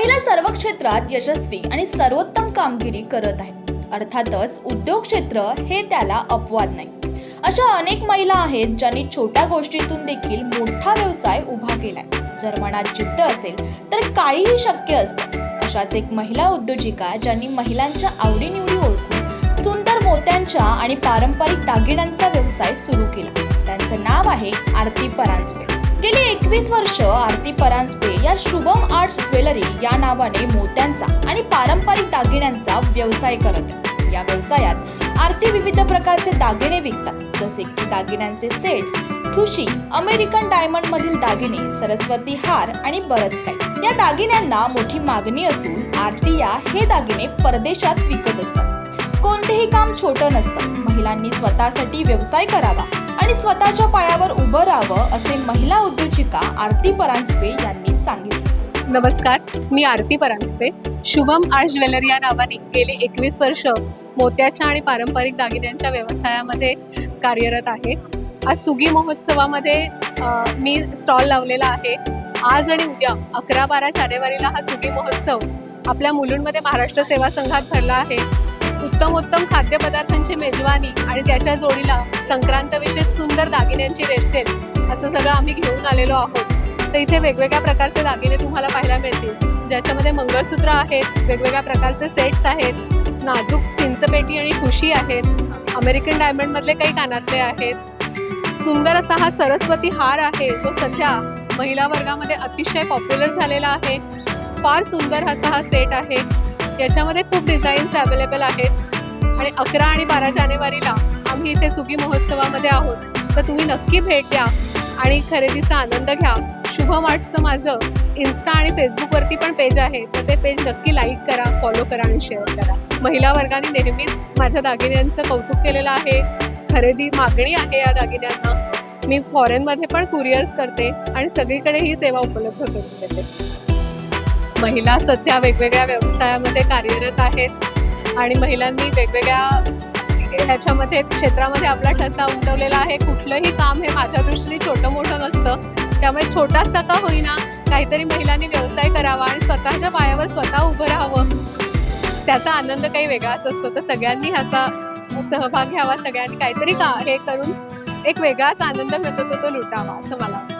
महिला सर्व क्षेत्रात यशस्वी आणि सर्वोत्तम कामगिरी करत आहे अर्थातच उद्योग क्षेत्र हे त्याला अपवाद नाही. अशा अनेक महिला आहेत ज्यांनी छोट्या गोष्टीतून देखील मोठा व्यवसाय उभा केलाय. जर मनात जिद्द असेल तर काहीही शक्य असतं. अशाच एक महिला उद्योजिका ज्यांनी महिलांच्या आवडीनिवडी ओळखून सुंदर मोत्यांच्या आणि पारंपरिक दागिन्यांचा व्यवसाय सुरू केला. त्यांचं नाव आहे आरती परांजपे. एकवीस वर्ष आरती परांजपे या शुभम आर्ट्स ज्वेलरी या नावाने मोत्यांचा आणि पारंपरिक दागिन्यांचा व्यवसाय करत या व्यवसायात आरती विविध प्रकारचे दागिने विकतात. जसे की दागिन्यांचे सेट्स ठुशी अमेरिकन डायमंड मधील दागिने सरस्वती हार आणि बरंच काही या दागिन्यांना मोठी मागणी असून आरती या हे दागिने परदेशात विकत असतात. कोणतेही काम छोटं नसतं. महिलांनी स्वतःसाठी व्यवसाय करावा आणि स्वतःच्या पायावर उभं राहावं असे महिला उद्योजिका आरती परांजपे यांनी सांगितले. नमस्कार मी आरती परांजपे. शुभम आर्ट ज्वेलरी या नावाने गेली एकवीस वर्ष मोत्याच्या आणि पारंपरिक दागिन्यांच्या व्यवसायामध्ये कार्यरत आहे. आज सुगी महोत्सवामध्ये मी स्टॉल लावलेला आहे. आज आणि उद्या अकरा बारा जानेवारीला हा सुगी महोत्सव आपल्या मुलुंडमध्ये महाराष्ट्र सेवा संघात भरला आहे. उत्तम उत्तम खाद्यपदार्थांची मेजवानी आणि त्याच्या जोडीला संक्रांत विशेष सुंदर दागिन्यांची रेलचेल असं सगळं आम्ही घेऊन आलेलो आहोत. तर इथे वेगवेगळ्या प्रकारचे दागिने तुम्हाला पाहायला मिळतील. ज्याच्यामध्ये मंगळसूत्र आहेत वेगवेगळ्या प्रकारचे सेट्स आहेत नाजूक चिंचपेटी आणि खुशी आहेत अमेरिकन डायमंडमधले काही कानातले आहेत. सुंदर असा हा सरस्वती हार आहे जो सध्या महिला वर्गामध्ये अतिशय पॉप्युलर झालेला आहे. फार सुंदर असा हा सेट आहे. याच्यामध्ये खूप डिझाईन्स अवेलेबल आहेत. आणि अकरा आणि बारा जानेवारीला आम्ही इथे सुगी महोत्सवामध्ये आहोत. तर तुम्ही नक्की भेट द्या आणि खरेदीचा आनंद घ्या. शुभम आर्ट्सचं माझं इन्स्टा आणि फेसबुकवरती पण पेज आहे. तर ते पेज नक्की लाईक करा फॉलो करा आणि शेअर करा. महिला वर्गाने नेहमीच माझ्या दागिन्यांचं कौतुक केलेलं आहे. खरेदी मागणी आहे या दागिन्यांना. मी फॉरेनमध्ये पण कुरिअर्स करते आणि सगळीकडे ही सेवा उपलब्ध करून देते. महिला सध्या वेगवेगळ्या व्यवसायामध्ये कार्यरत आहेत आणि महिलांनी वेगवेगळ्या ह्याच्यामध्ये क्षेत्रामध्ये आपला ठसा उमटवलेला आहे. कुठलंही काम हे माझ्या दृष्टीने छोटं मोठं नसतं. त्यामुळे छोटासा का होईना काहीतरी महिलांनी व्यवसाय करावा आणि स्वतःच्या पायावर स्वतः उभं राहावं. त्याचा आनंद काही वेगळाच असतो. तर सगळ्यांनी ह्याचा सहभाग घ्यावा. सगळ्यांनी काहीतरी का हे करून एक वेगळाच आनंद मिळतो तो तो लुटावा असं मला वाटतं.